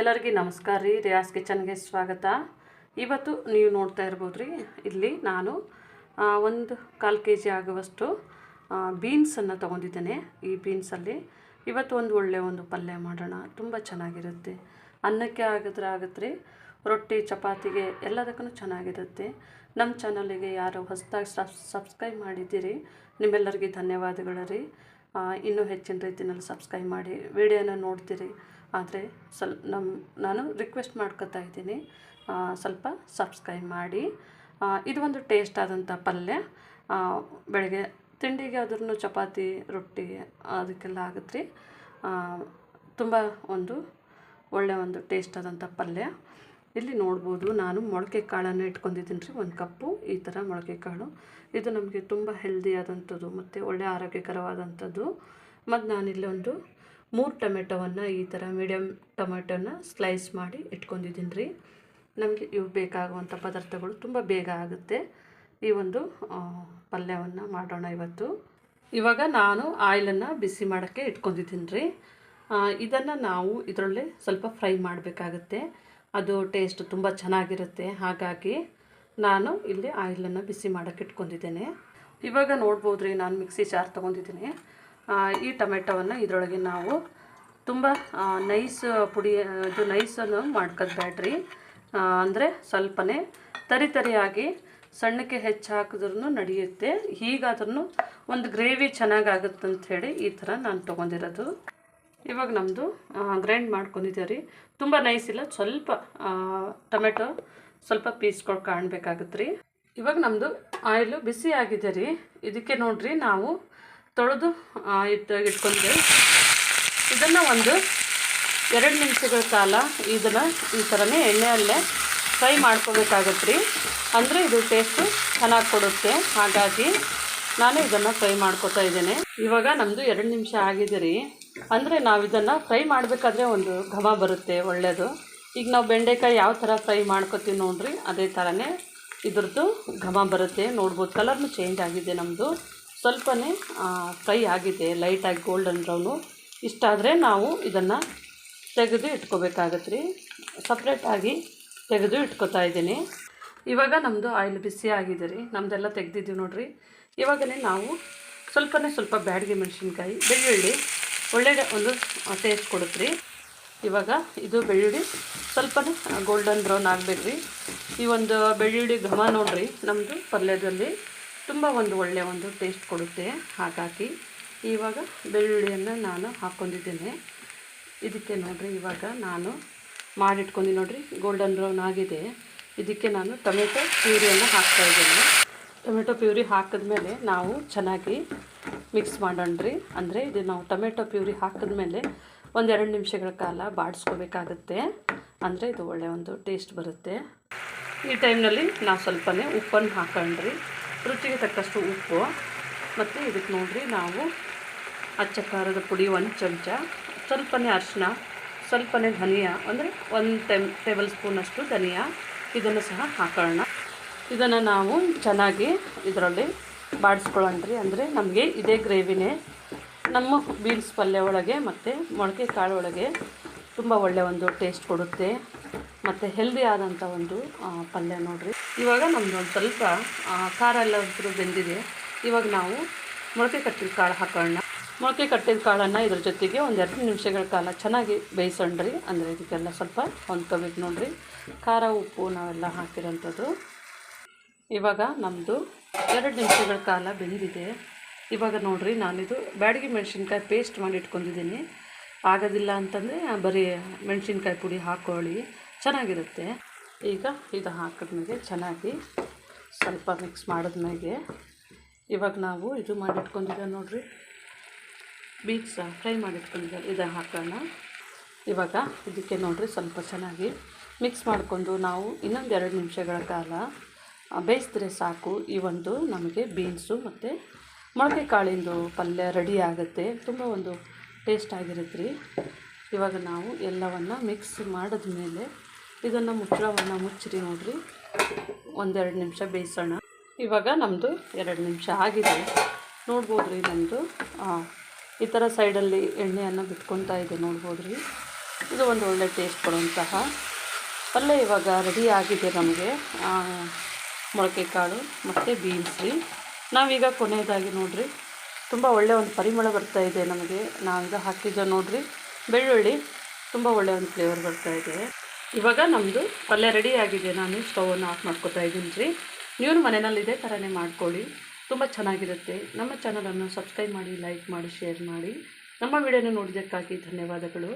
ಎಲ್ಲರಿಗೂ ನಮಸ್ಕಾರ ರೀ. ರಿಯಾಸ್ ಕಿಚನ್ಗೆ ಸ್ವಾಗತ. ಇವತ್ತು ನೀವು ನೋಡ್ತಾ ಇರ್ಬೋದು ರೀ ಇಲ್ಲಿ ನಾನು ಒಂದು ಕಾಲು ಕೆ ಜಿ ಆಗುವಷ್ಟು ಬೀನ್ಸನ್ನು ತೊಗೊಂಡಿದ್ದೇನೆ. ಈ ಬೀನ್ಸಲ್ಲಿ ಇವತ್ತು ಒಂದು ಒಳ್ಳೆ ಒಂದು ಪಲ್ಯ ಮಾಡೋಣ. ತುಂಬ ಚೆನ್ನಾಗಿರುತ್ತೆ. ಅನ್ನಕ್ಕೆ ಆಗಿದ್ರೆ ಆಗುತ್ತೆ ರೀ ರೊಟ್ಟಿ, ಚಪಾತಿಗೆ ಎಲ್ಲದಕ್ಕೂ ಚೆನ್ನಾಗಿರುತ್ತೆ. ನಮ್ಮ ಚಾನಲಿಗೆ ಯಾರು ಹೊಸದಾಗಿ ಸಬ್, ಸಬ್ಸ್ಕ್ರೈಬ್ ಮಾಡಿದ್ದೀರಿ, ನಿಮ್ಮೆಲ್ಲರಿಗೆ ಧನ್ಯವಾದಗಳು ರೀ. ಇನ್ನೂ ಹೆಚ್ಚಿನ ರೀತಿಯಲ್ಲಿ ಸಬ್ಸ್ಕ್ರೈಬ್ ಮಾಡಿ, ವಿಡಿಯೋನ ನೋಡ್ತೀರಿ. ಆದರೆ ಸ್ವಲ್ ನಮ್ಮ ನಾನು ರಿಕ್ವೆಸ್ಟ್ ಮಾಡ್ಕೋತಾ ಇದ್ದೀನಿ. ಸ್ವಲ್ಪ ಸಬ್ಸ್ಕ್ರೈಬ್ ಮಾಡಿ. ಇದು ಒಂದು ಟೇಸ್ಟ್ ಆದಂಥ ಪಲ್ಯ. ಬೆಳಗ್ಗೆ ತಿಂಡಿಗೆ ಆದ್ರೂ ಚಪಾತಿ, ರೊಟ್ಟಿ ಅದಕ್ಕೆಲ್ಲ ಆಗುತ್ತೆ ರೀ. ತುಂಬ ಒಂದು ಒಳ್ಳೆಯ ಒಂದು ಟೇಸ್ಟ್ ಆದಂಥ ಪಲ್ಯ. ಇಲ್ಲಿ ನೋಡ್ಬೋದು, ನಾನು ಮೊಳಕೆ ಕಾಳನ್ನು ಇಟ್ಕೊಂಡಿದ್ದೀನಿ ರೀ. ಒಂದು ಕಪ್ಪು ಈ ಥರ ಮೊಳಕೆ ಕಾಳು ಇದು ನಮಗೆ ತುಂಬ ಹೆಲ್ದಿ ಆದಂಥದ್ದು, ಮತ್ತು ಒಳ್ಳೆಯ ಆರೋಗ್ಯಕರವಾದಂಥದ್ದು. ಮತ್ತು ನಾನಿಲ್ಲಿ ಒಂದು ಮೂರು ಟೊಮೆಟೊವನ್ನು ಈ ಥರ ಮೀಡಿಯಮ್ ಟೊಮೆಟೊನ ಸ್ಲೈಸ್ ಮಾಡಿ ಇಟ್ಕೊಂಡಿದ್ದೀನಿ ರೀ ನಮಗೆ ಇವು ಬೇಕಾಗುವಂಥ ಪದಾರ್ಥಗಳು ತುಂಬ ಬೇಗ ಆಗುತ್ತೆ. ಈ ಒಂದು ಪಲ್ಯವನ್ನು ಮಾಡೋಣ ಇವತ್ತು. ಇವಾಗ ನಾನು ಆಯಿಲನ್ನು ಬಿಸಿ ಮಾಡೋಕ್ಕೆ ಇಟ್ಕೊಂಡಿದ್ದೀನಿ ರೀ ಇದನ್ನು ನಾವು ಇದರಲ್ಲೇ ಸ್ವಲ್ಪ ಫ್ರೈ ಮಾಡಬೇಕಾಗುತ್ತೆ. ಅದು ಟೇಸ್ಟ್ ತುಂಬ ಚೆನ್ನಾಗಿರುತ್ತೆ. ಹಾಗಾಗಿ ನಾನು ಇಲ್ಲಿ ಆಯಿಲನ್ನು ಬಿಸಿ ಮಾಡೋಕ್ಕೆ ಇಟ್ಕೊಂಡಿದ್ದೇನೆ. ಇವಾಗ ನೋಡ್ಬೋದು ರೀ ನಾನು ಮಿಕ್ಸಿ ಜಾರ್ ತೊಗೊಂಡಿದ್ದೀನಿ. ಈ ಟೊಮೆಟೊವನ್ನು ಇದರೊಳಗೆ ನಾವು ತುಂಬ ನೈಸ್ ಪುಡಿ, ಇದು ನೈಸನ್ನು ಮಾಡ್ಕೋದು ಬ್ಯಾಡ್ರಿ ಅಂದರೆ ಸ್ವಲ್ಪನೇ ತರಿ ತರಿಯಾಗಿ ಸಣ್ಣಕ್ಕೆ ಹೆಚ್ಚು ಹಾಕಿದ್ರೂ ನಡೆಯುತ್ತೆ. ಹೀಗಾದ್ರೂ ಒಂದು ಗ್ರೇವಿ ಚೆನ್ನಾಗಾಗುತ್ತೆ ಅಂಥೇಳಿ ಈ ಥರ ನಾನು ತೊಗೊಂಡಿರೋದು. ಇವಾಗ ನಮ್ಮದು ಗ್ರೈಂಡ್ ಮಾಡ್ಕೊಂಡಿದ್ದೇವೆ ರೀ. ತುಂಬ ನೈಸ್ ಇಲ್ಲ, ಸ್ವಲ್ಪ ಟೊಮೆಟೊ ಸ್ವಲ್ಪ ಪೀಸ್ಗಳು ಕಾಣಬೇಕಾಗತ್ತೆ ರೀ. ಇವಾಗ ನಮ್ಮದು ಆಯಿಲು ಬಿಸಿ ಆಗಿದೆ ರೀ. ಇದಕ್ಕೆ ನೋಡಿರಿ ನಾವು ತೊಳೆದು ಇಟ್ಟು ಇಟ್ಕೊಂಡಿದ್ದೇವೆ. ಇದನ್ನು ಒಂದು ಎರಡು ನಿಮಿಷಗಳ ಕಾಲ ಇದನ್ನು ಈ ಥರನೇ ಎಣ್ಣೆಯಲ್ಲೇ ಫ್ರೈ ಮಾಡ್ಕೋಬೇಕಾಗತ್ತೆ ರೀ ಅಂದರೆ ಇದು ಟೇಸ್ಟು ಚೆನ್ನಾಗಿ ಕೊಡುತ್ತೆ. ಹಾಗಾಗಿ ನಾನು ಇದನ್ನು ಫ್ರೈ ಮಾಡ್ಕೋತಾ ಇದ್ದೇನೆ. ಇವಾಗ ನಮ್ಮದು ಎರಡು ನಿಮಿಷ ಆಗಿದೆ ರೀ. ಅಂದರೆ ನಾವು ಇದನ್ನು ಫ್ರೈ ಮಾಡಬೇಕಾದ್ರೆ ಒಂದು ಘಮ ಬರುತ್ತೆ ಒಳ್ಳೆಯದು ಈಗ ನಾವು ಬೆಂಡೆಕಾಯಿ ಯಾವ ಥರ ಫ್ರೈ ಮಾಡ್ಕೋತೀವಿ ನೋಡ್ರಿ, ಅದೇ ಥರನೇ ಇದ್ರದ್ದು ಘಮ ಬರುತ್ತೆ. ನೋಡ್ಬೋದು, ಕಲರ್ನು ಚೇಂಜ್ ಆಗಿದೆ ನಮ್ಮದು ಸ್ವಲ್ಪನೇ ಫ್ರೈ ಆಗಿದೆ ಲೈಟಾಗಿ ಗೋಲ್ಡನ್ ಬ್ರೌನು ಇಷ್ಟಾದರೆ ನಾವು ಇದನ್ನು ತೆಗೆದು ಇಟ್ಕೋಬೇಕಾಗತ್ತೆ ರೀ ಸಪ್ರೇಟಾಗಿ ತೆಗೆದು ಇಟ್ಕೋತಾ ಇದ್ದೀನಿ. ಇವಾಗ ನಮ್ಮದು ಆಯಿಲ್ ಬಿಸಿ ಆಗಿದೆ ರೀ. ನಮ್ಮದೆಲ್ಲ ತೆಗೆದಿದ್ದೀವಿ ನೋಡಿರಿ. ಇವಾಗಲೇ ನಾವು ಸ್ವಲ್ಪನೇ ಸ್ವಲ್ಪ ಬ್ಯಾಡಿಗೆ ಮೆಣಸಿನ್ಕಾಯಿ, ಬೆಳ್ಳುಳ್ಳಿ ಒಳ್ಳೆಯ ಒಂದು ಟೇಸ್ಟ್ ಕೊಡುತ್ತೆ ರೀ ಇವಾಗ ಇದು ಬೆಳ್ಳುಳ್ಳಿ ಸ್ವಲ್ಪನೇ ಗೋಲ್ಡನ್ ಬ್ರೌನ್ ಆಗಬೇಕು ರೀ ಈ ಒಂದು ಬೆಳ್ಳುಳ್ಳಿ ಘಮ ನೋಡಿರಿ ನಮ್ಮದು ಪಲ್ಯದಲ್ಲಿ. ತುಂಬ ಒಂದು ಒಳ್ಳೆಯ ಒಂದು ಟೇಸ್ಟ್ ಕೊಡುತ್ತೆ. ಹಾಗಾಗಿ ಇವಾಗ ಬೆಳ್ಳುಳ್ಳಿಯನ್ನು ನಾನು ಹಾಕ್ಕೊಂಡಿದ್ದೇನೆ. ಇದಕ್ಕೆ ನೋಡಿರಿ, ಇವಾಗ ನಾನು ಮಾಡಿಟ್ಕೊಂಡು ನೋಡಿರಿ ಗೋಲ್ಡನ್ ಬ್ರೌನ್ ಆಗಿದೆ. ಇದಕ್ಕೆ ನಾನು ಟೊಮೆಟೊ ಪ್ಯೂರಿಯನ್ನು ಹಾಕ್ತಾ ಇದ್ದೇನೆ. ಟೊಮೆಟೊ ಪ್ಯೂರಿ ಹಾಕಿದ್ಮೇಲೆ ನಾವು ಚೆನ್ನಾಗಿ ಮಿಕ್ಸ್ ಮಾಡೋಣ್ರಿ. ಅಂದರೆ ಇದು ನಾವು ಟೊಮೆಟೊ ಪ್ಯೂರಿ ಹಾಕಿದ್ಮೇಲೆ ಒಂದೆರಡು ನಿಮಿಷಗಳ ಕಾಲ ಬಾಡಿಸ್ಕೋಬೇಕಾಗತ್ತೆ. ಅಂದರೆ ಇದು ಒಳ್ಳೆಯ ಒಂದು ಟೇಸ್ಟ್ ಬರುತ್ತೆ. ಈ ಟೈಮ್ನಲ್ಲಿ ನಾವು ಸ್ವಲ್ಪನೇ ಉಪ್ಪನ್ನು ಹಾಕೊಂಡ್ರಿ. ರುಚಿಗೆ ತಕ್ಕಷ್ಟು ಉಪ್ಪು ಮತ್ತು ಇದಕ್ಕೆ ನೋಡಿರಿ ನಾವು ಅಚ್ಚ ಖಾರದ ಪುಡಿ ಒಂದು ಚಮಚ, ಸ್ವಲ್ಪನೇ ಅರಿಶಿನ ಸ್ವಲ್ಪನೇ ಧನಿಯಾ, ಅಂದರೆ ಒಂದು ಟೆಮ್, ಟೇಬಲ್ ಸ್ಪೂನಷ್ಟು ಧನಿಯಾ ಇದನ್ನು ಸಹ ಹಾಕೋಣ ಇದನ್ನು ನಾವು ಚೆನ್ನಾಗಿ ಇದರಲ್ಲಿ ಬಾಡಿಸ್ಕೊಳ್ಳೋಣ್ರಿ. ಅಂದರೆ ನಮಗೆ ಇದೇ ಗ್ರೇವಿನೇ. ನಮ್ಮ ಬೀನ್ಸ್ ಪಲ್ಯ ಒಳಗೆ ಮತ್ತು ಮೊಳಕೆ ಕಾಳು ಒಳಗೆ ತುಂಬ ಒಳ್ಳೆಯ ಒಂದು ಟೇಸ್ಟ್ ಕೊಡುತ್ತೆ. ಮತ್ತು ಹೆಲ್ದಿ ಆದಂಥ ಒಂದು ಪಲ್ಯ ನೋಡಿರಿ. ಇವಾಗ ನಮ್ದು ಒಂದು ಸ್ವಲ್ಪ ಖಾರ ಎಲ್ಲ ಒಂಥರ ಬೆಂದಿದೆ. ಇವಾಗ ನಾವು ಮೊಳಕೆ ಕಟ್ಟಿದ ಕಾಳು ಹಾಕೋಣ ಮೊಳಕೆ ಕಟ್ಟಿದ ಕಾಳನ್ನು ಇದ್ರ ಜೊತೆಗೆ ಒಂದೆರಡು ನಿಮಿಷಗಳ ಕಾಲ ಚೆನ್ನಾಗಿ ಬೇಯಿಸೋಣ್ರಿ. ಅಂದರೆ ಇದಕ್ಕೆಲ್ಲ ಸ್ವಲ್ಪ ಹೊಂದ್ಕೋಬೇಕು ನೋಡ್ರಿ. ಖಾರ, ಉಪ್ಪು ನಾವೆಲ್ಲ ಹಾಕಿರೋಂಥದ್ದು. ಇವಾಗ ನಮ್ಮದು ಎರಡು ನಿಮಿಷಗಳ ಕಾಲ ಬೆಂದಿದೆ. ಇವಾಗ ನೋಡ್ರಿ, ನಾನಿದು ಬ್ಯಾಡಗಿ ಮೆಣಸಿನ್ಕಾಯಿ ಪೇಸ್ಟ್ ಮಾಡಿ ಇಟ್ಕೊಂಡಿದ್ದೀನಿ. ಆಗೋದಿಲ್ಲ ಅಂತಂದರೆ ಬರೀ ಮೆಣಸಿನ್ಕಾಯಿ ಪುಡಿ ಹಾಕ್ಕೊಳ್ಳಿ ಚೆನ್ನಾಗಿರುತ್ತೆ. ಈಗ ಇದು ಹಾಕಿದ್ಮೇಲೆ ಚೆನ್ನಾಗಿ ಸ್ವಲ್ಪ ಮಿಕ್ಸ್ ಮಾಡಿದ್ಮೇಲೆ ಇವಾಗ ನಾವು ಇದು ಮಾಡಿಟ್ಕೊಂಡಿದ್ದೆ ನೋಡಿರಿ. ಬೀನ್ಸ್ ಫ್ರೈ ಮಾಡಿಟ್ಕೊಂಡಿದ್ದೆ ಇದು ಹಾಕೋಣ. ಇವಾಗ ಇದಕ್ಕೆ ನೋಡಿರಿ ಸ್ವಲ್ಪ ಚೆನ್ನಾಗಿ ಮಿಕ್ಸ್ ಮಾಡಿಕೊಂಡು ನಾವು ಇನ್ನೊಂದು ಎರಡು ನಿಮಿಷಗಳ ಕಾಲ ಬೇಯಿಸಿದ್ರೆ ಸಾಕು ಈ ಒಂದು ನಮಗೆ ಬೀನ್ಸು ಮತ್ತು ಮೊಳಕೆ ಕಾಳಿಂದು ಪಲ್ಯ ರೆಡಿ ಆಗುತ್ತೆ. ತುಂಬ ಒಂದು ಟೇಸ್ಟ್ ಆಗಿರುತ್ತೆ ರೀ. ಇವಾಗ ನಾವು ಎಲ್ಲವನ್ನು ಮಿಕ್ಸ್ ಮಾಡಿದ್ಮೇಲೆ ಇದನ್ನು ಮುಚ್ಚಳವನ್ನು ಮುಚ್ಚಿರಿ ನೋಡಿರಿ. ಒಂದೆರಡು ನಿಮಿಷ ಬೇಯಿಸೋಣ. ಇವಾಗ ನಮ್ಮದು ಎರಡು ನಿಮಿಷ ಆಗಿದೆ. ನೋಡ್ಬೋದು ರೀ ನಮ್ಮದು ಈ ಥರ ಸೈಡಲ್ಲಿ ಎಣ್ಣೆಯನ್ನು ಬಿಟ್ಕೊತಾ ಇದೆ ನೋಡ್ಬೋದು ರೀ ಇದು ಒಂದು ಒಳ್ಳೆ ಟೇಸ್ಟ್ ಕೊಡುವಂತಹ. ಪಲ್ಯ ಇವಾಗ ರೆಡಿ ಆಗಿದೆ ನಮಗೆ. ಮೊಳಕೆ ಕಾಳು ಮತ್ತು ಬೀನ್ಸ್ರಿ ನಾವೀಗ ಕೊನೆಯದಾಗಿ ನೋಡಿರಿ. ತುಂಬ ಒಳ್ಳೆಯ ಒಂದು ಪರಿಮಳ ಬರ್ತಾ ಇದೆ ನಮಗೆ. ನಾವೀಗ ಹಾಕಿದ್ದೆ ನೋಡಿರಿ. ಬೆಳ್ಳುಳ್ಳಿ ತುಂಬ ಒಳ್ಳೆಯ ಒಂದು ಫ್ಲೇವರ್ ಬರ್ತಾ ಇದೆ. ಇವಾಗ ನಮ್ಮದು ಪಲ್ಯ ರೆಡಿ ಆಗಿದೆ. ನಾನು ಸ್ಟವನ್ನು ಆಫ್ ಮಾಡ್ಕೊತಾ ಇದ್ದೀನಿ ರೀ ನೀವು ಮನೆಯಲ್ಲಿ ಇದೇ ಥರನೇ ಮಾಡ್ಕೊಳ್ಳಿ. ತುಂಬ ಚೆನ್ನಾಗಿರುತ್ತೆ. ನಮ್ಮ ಚಾನಲನ್ನು ಸಬ್ಸ್ಕ್ರೈಬ್ ಮಾಡಿ ಲೈಕ್ ಮಾಡಿ ಶೇರ್ ಮಾಡಿ. ನಮ್ಮ ವಿಡಿಯೋನ ನೋಡಿದ್ದಕ್ಕಾಗಿ ಧನ್ಯವಾದಗಳು.